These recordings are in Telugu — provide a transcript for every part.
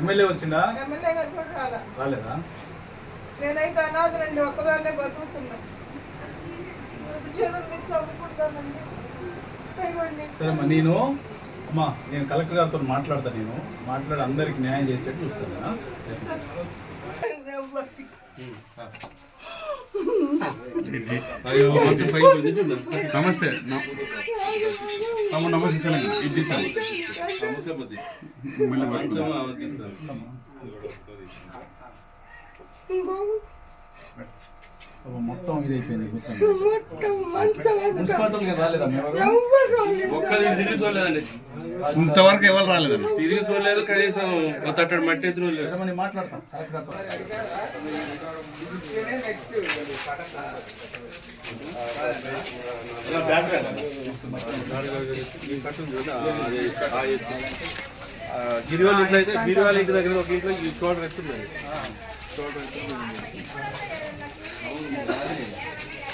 ఎమ్మెల్యే వచ్చిందా ఎమ్మెల్యే గారు కూడా రాలా. రాలేదా? నేనైతే అనాథనండి ఒక్కదాన్నే బతుకుతున్నా. జీవనం మీద చదువుకుంటానండి. ఇవ్వండి. సరే అమ్మా నేను అమ్మా నేను కలెక్టర్ గారితో మాట్లాడతా నేను. మాట్లాడి అందరికి న్యాయం చేసేటట్టు చూస్తాను? నమస్తే. న- అమ్మ నమస్తే తెలంగాణ. ఇది తీసుకోండి. మళ్ళీ పట్టుకుందాం. అబ్బా, మొత్తం ఇది అయిపోయింది ఇంతవరకు ఎవరు రాలేదండి? తిరిగి చూడలేదు కనీసం కొత్త అట్టడు మట్టి. గిరివాళ్ళ ఇంట్లో అయితే గిరివాళ్ళ ఇంటి దగ్గర ఒక ఇంట్లో ఎత్తుంది ఎత్తుంది బ్లీచింగ్ అండి అసలు అదంతా చూడండి పాములు బ్లీచింగ్ కూడా రాలేదా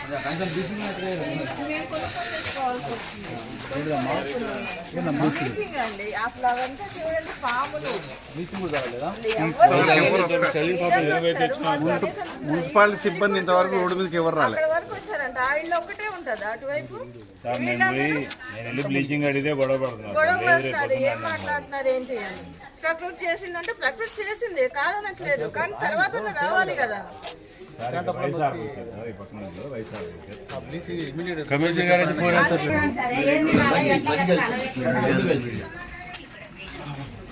మున్సిపాలిటీ సిబ్బంది ఇంతవరకు రోడ్డు మీదకి ఎవరు రాలేదు అక్కడ వరకు వచ్చారంట ఆ ఇల్లు ఒకటే ఉంటది అటువైపు? సార్ నేను పోయి నేను వెళ్ళి బ్లీచింగ్ అడిగితే గొడవ గొడవ ఏం మాట్లాడుతున్నారు ఏంటి అని. ప్రకృతి చేసిందంటే ప్రకృతి చేసింది కాదనట్లేదు. కానీ తర్వాత రావాలి కదా. వైస్ ఆఫీసర్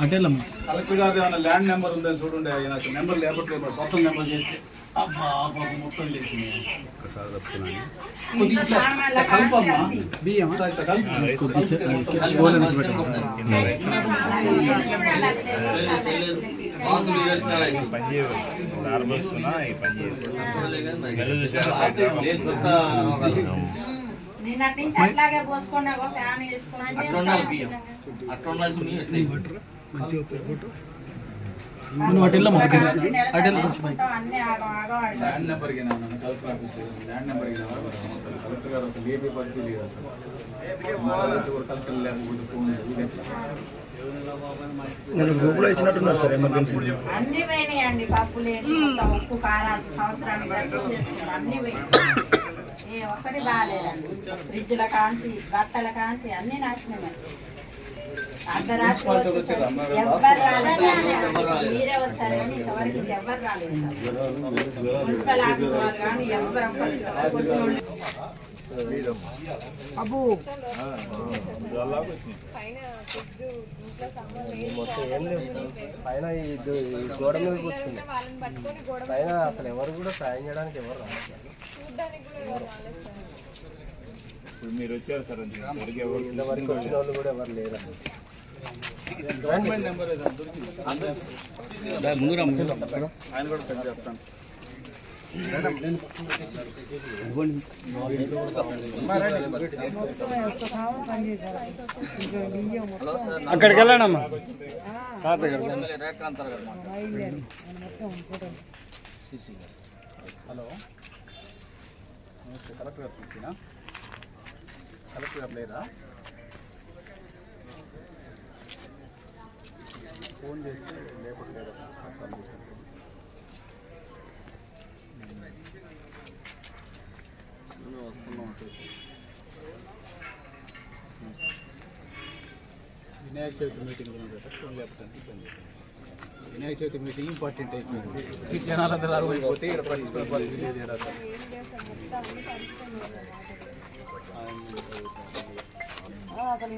అంటే కలెక్టర్ గారి ఏమైనా ల్యాండ్ నెంబర్ ఉందని చూడండి ఆయన నెంబర్ లేకపోతే పర్సనల్ నెంబర్ చేస్తే. అబ్బా అబ్బా, మొత్తం చేసింది. కలపమ్మా. బియ్యం. కలుపు. వస్తున్నా ఈ పని చేయవు పోసుకున్నా ఫ్యాన్ వేసుకున్నా అన్ని ఆగం ఆగం ఆగం. ల్యాండ్ నెంబర్కి ఏమైనా కలెక్టర్ ఆఫీస్ ల్యాండ్ నెంబర్కి ఏమైనా అసలు. కలెక్టర్ గారు అసలు ఏపీ పరిస్థితి లేదు అసలు? అసలు కూడా కలెక్టర్ లేకపోతే ఫోన్ ఇది ఎట్లా? నేను గ్రూప్లో ఇచ్చినట్టున్నారు సార్ ఎమర్జెన్సీ అన్ని పోయినాయండి పప్పులు ఏంటి మొత్తం ఉప్పు కారాలు సంవత్సరానికి అన్ని ఏ ఒక్కటి బాగాలేదండి. ఫ్రిడ్జ్ల కాంచి బట్టల కాంచి అన్ని నాశనమే అర్ధరాత్రి వచ్చి ఎవ్వరు రాలేదు మీరే వచ్చారు కానీ ఇంతవరకు రాలేదు మున్సిపల్ ఆఫీస్ వాళ్ళు కానీ పైన ఈ గోడ మీద కూర్చుంది పైన అసలు ఎవరు కూడా సాయం చేయడానికి ఎవరు రాలేదు మీరు వచ్చారు సార్ ఇప్పటికి ఎవరు ఇంతవరకు వచ్చిన వాళ్ళు కూడా ఎవరు లేరు ఆయన కూడా పెద్ద చెప్తాను అక్కడికి వెళ్ళండమ్మా. హలో. కలెక్టర్ గారు చూసినా కలెక్టర్ గారు లేరా ఫోన్ చేస్తే లేకపోతే ఒకసారి చూసాను వస్తున్నాం వినాయక చవితి మీటింగ్ ఉంది ఫోన్ లేకపోతే ఫోన్ చేస్తాను వినాయక చవితి మీటింగ్ ఇంపార్టెంట్ అయిపోయింది జనాలందరూ అరవైపోతే ఇక్కడ పట్టించుకునే పరిస్థితి లేదు అసలు.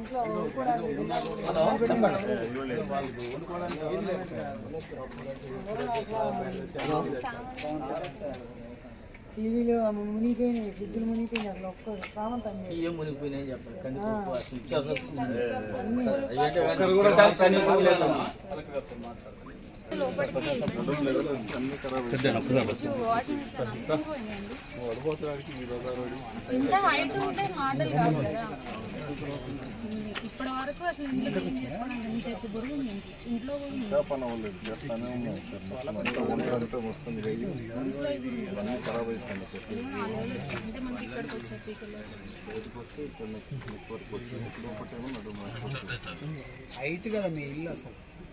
టీవీలో మునిగిపోయినాయి ఫ్రిడ్జ్లు మునిగిపోయినాయి అట్లా ఒక్క సామంతం ఇంత హైట్ ఉంటే మాటలు కాదు కదా ఇప్పటి వరకు అసలు ఇంట్లో తీసుకోవడానికి ఇంత ఎత్తు బరువు ఇంట్లో అంటే మనకి ఇక్కడికి వచ్చే పీకలు హైట్ కదా మీ ఇల్లు అసలు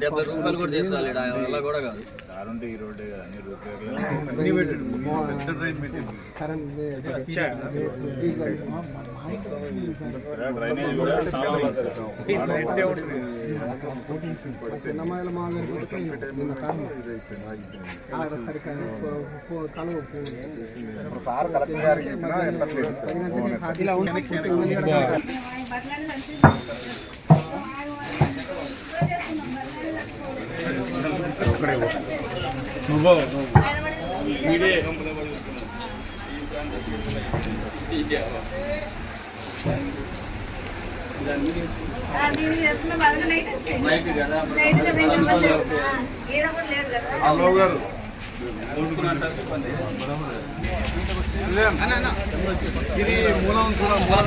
డెబ్బై రూపాయలు కూడా తీసుకోవాలి అలా కూడా కాదు దారుంటే ఈ రోడ్డే కదా అన్ని రూపాయలు డ్రైనేజ్ కూడా చాలా సార్ కలెక్టర్ గారికి చెప్పినా ఎట్లా గారు ఇది మూలం కూడా మూలం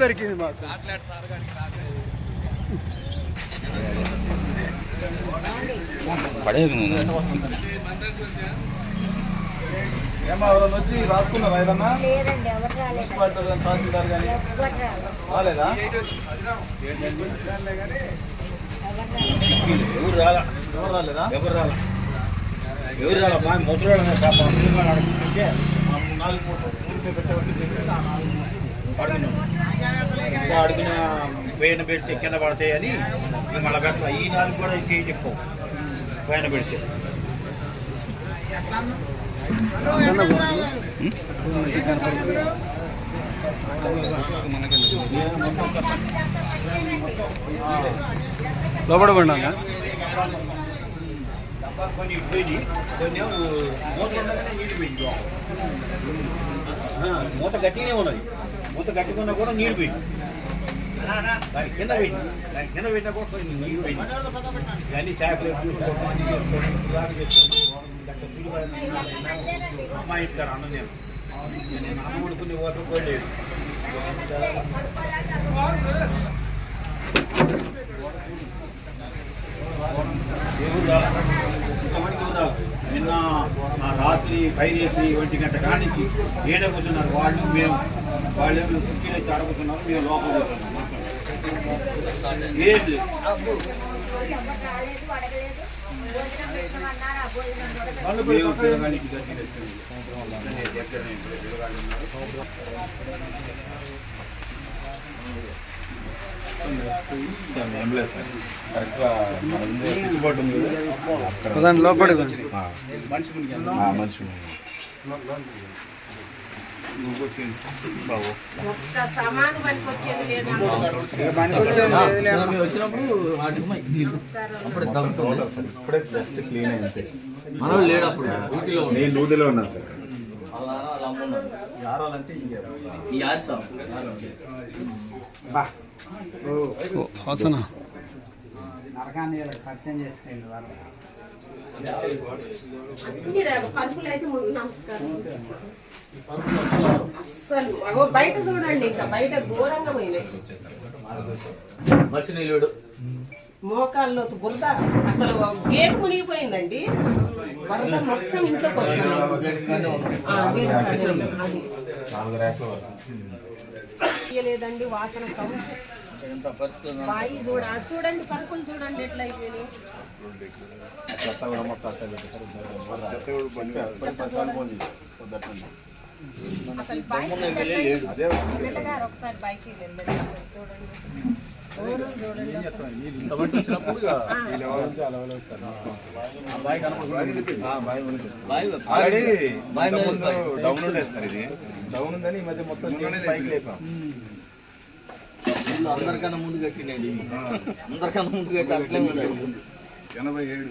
దొరికింది మాకు. ఏమో ఎవరైనా వచ్చి రాసుకున్నారా ఏదన్నా? మున్సిపాలిటీ కానీ తహసీల్దార్ కానీ రాలేదా. ఎవరు రాలా ఎవరు రాలేదా? ఎవరు రాలా? ఎవరు రాలా? మా ముద్ర నాలుగు మూడు ఊరికే ఆ నాలుగు అడుగున పైన పెడితే కింద పడతాయని మేము అలా పెట్టాలి ఈ నాలుగు కూడా ఇంకేం ఎక్కువ పైన పెడితే. లోపల పడినా కొన్ని పోయి కొన్ని మూత ఉండగానే నీళ్ళు పోయింది ఆ, మూత గట్టిగానే ఉన్నది. మూత కట్టుకున్నా కూడా నీళ్ళు పోయింది దాని కింద పోయింది దాని కింద పెట్టినా కూడా కొన్ని నీళ్ళు పోయింది ఇవన్నీ చేపలు అమ్మాయి ఇస్తారు అన్నం నేను నేను అన్నం వండుకునే ఓటర్ కూడా నిన్న రాత్రి పైరేసి ఒంటి గంట కానించి ఏడ కూర్చున్నారు వాళ్ళు మేము. వాళ్ళు కుర్చీలు వచ్చి ఆడబోతున్నారు మేము లోపల కూర్చున్నాం ఏది? మేము పిల్లగానికి దర్శనం ఇచ్చాము. నేను దగ్గరనే ఇప్పుడు పిల్లగాళ్ళు ఉన్నారు. ఏం లేదు సార్ కరెక్ట్గా మన ముందే స్విచ్ బోర్డు ఉంది కదా, అక్కడ దాని లోపలి ఆ, మనిషి మనం లేడు అప్పుడు. నేను డ్యూటీలో ఉన్నాను సార్. వాళ్ళ నాన్న వాళ్ళ అమ్మ ఉన్నారు. యారాలంటే ఇంకే ఈ ఆరిసాం వాసన అన్ని పరుపులు అయితే నమస్కారం. అస్సలు. అగో బయట చూడండి ఇంకా బయట ఘోరంగా పోయినాయి. మనిషి నీళ్ళు మోకాల్లో బురద. అసలు గేట్ మునిగిపోయిందండి. వరద మొత్తం ఇంట్లోకి వస్తుంది. వాసన బాయి చూడ చూడండి పరుపులు చూడండి ఎట్లా అయిపోయినాయి. చెత్త కూడా మొత్తం అట్లా పెట్టేశారు. చెత్త కూడా బండి అసలు పిల్లగారు ఒకసారి బైక్ చూడండి. డౌన్ ఉండేది సార్ ఇది. డౌన్ ఉందని ఈ మధ్య మొత్తం లేపాం. అందరికన్నా ముందు కట్టినండి అందరికన్నా ముందు కట్టి అట్లే ఎనభై ఏడు.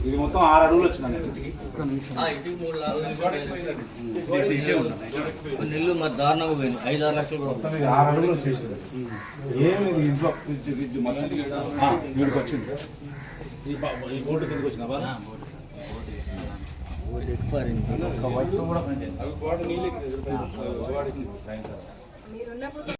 ఇది మొత్తం ఆరు అడుగులు వచ్చిందండి మరి దారుణంగా పోయింది ఐదు ఆరు లక్షలు కూడా మొత్తం ఇది ఆరు అడుగులు వచ్చేసింది ఏమి ఇంట్లో ఫ్రిడ్జ్ ఫ్రిడ్జ్ మొత్తం ఆ, వీడికి వచ్చింది ఈ బోర్డు కిందకి వస్తువు కూడా. మీరున్నప్పుడు